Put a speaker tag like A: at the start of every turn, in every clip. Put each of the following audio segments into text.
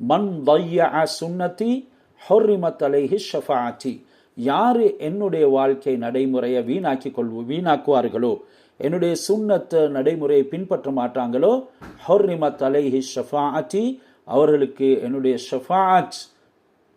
A: மன் தைய சுன்னதி ஹொர்ரிமத் அலைஹி ஷஃபாத்தி யார் என்னுடைய வாழ்க்கை நடைமுறையை வீணாக்கி கொள்வோம் வீணாக்குவார்களோ? என்னுடைய சுண்ணத்த நடைமுறையை பின்பற்ற மாட்டாங்களோ? ஹொர்ரிமத் அலைஹி ஷஃபாத்தி அவர்களுக்கு என்னுடைய ஷஃபாத்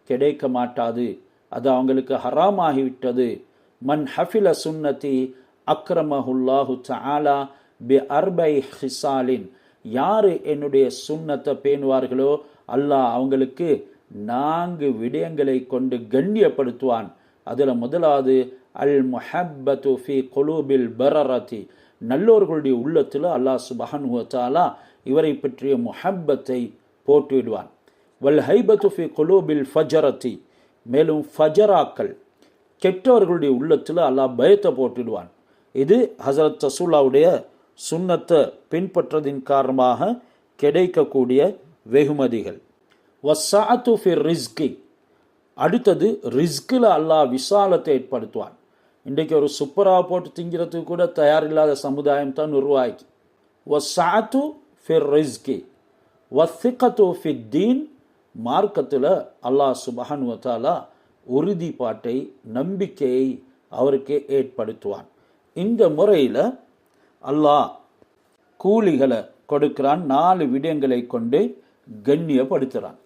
A: கிடைக்க மாட்டாது. அது அவங்களுக்கு ஹராமாகிவிட்டது. மன் ஹஃபில சுன்னதி அக்ரமஹுல்லாஹு தாலா பி அர்பை ஹிசாலின். யாரு என்னுடைய சுண்ணத்தை பேணுவார்களோ அல்லாஹ் அவங்களுக்கு நான்கு விடயங்களை கொண்டு கண்ணியப்படுத்துவான். அதில் முதலாவது அல் முஹப்பத்து ஃபி கொலூபில் பரரதி. நல்லோர்களுடைய உள்ளத்தில் அல்லாஹ் சுபஹன் வ இவரை பற்றிய முஹப்பத்தை போட்டுவிடுவான் வல் ஹைபத்து ஃபி கொலூபில் ஃபஜரதி. மேலும் ஃபஜராக்கள். கெட்டவர்களுடைய உள்ளத்தில் அல்லாஹ் பயத்தை போட்டுடுவான் இது ஹசரத் ரசூல்லாவுடைய சுண்ணத்தை பின்பற்றதின் காரணமாக கிடைக்கக்கூடிய வெகுமதிகள். வசாத்து ஃபிர் ரிஸ்கி. அடுத்தது ரிஸ்கில் அல்லாஹ் விசாலத்தை ஏற்படுத்துவான். இன்றைக்கு ஒரு சூப்பராக போட்டு திங்கிறதுக்கு கூட தயாரில்லாத சமுதாயம் தான் உருவாக்கி வசாத்து ஃபிர் ரிஸ்கி. வசிகத்து ஃபித்தீன் மார்க்கத்தில் அல்லாஹ் சுபஹான் வத்தாலா உறுதிப்பாட்டை நம்பிக்கையை அவருக்கு ஏற்படுத்துவான். இந்த முறையில் அல்லாஹ் கூலிகளை கொடுக்கிறான் நாலு விடயங்களை கொண்டு கண்ணியப்படுத்துகிறான்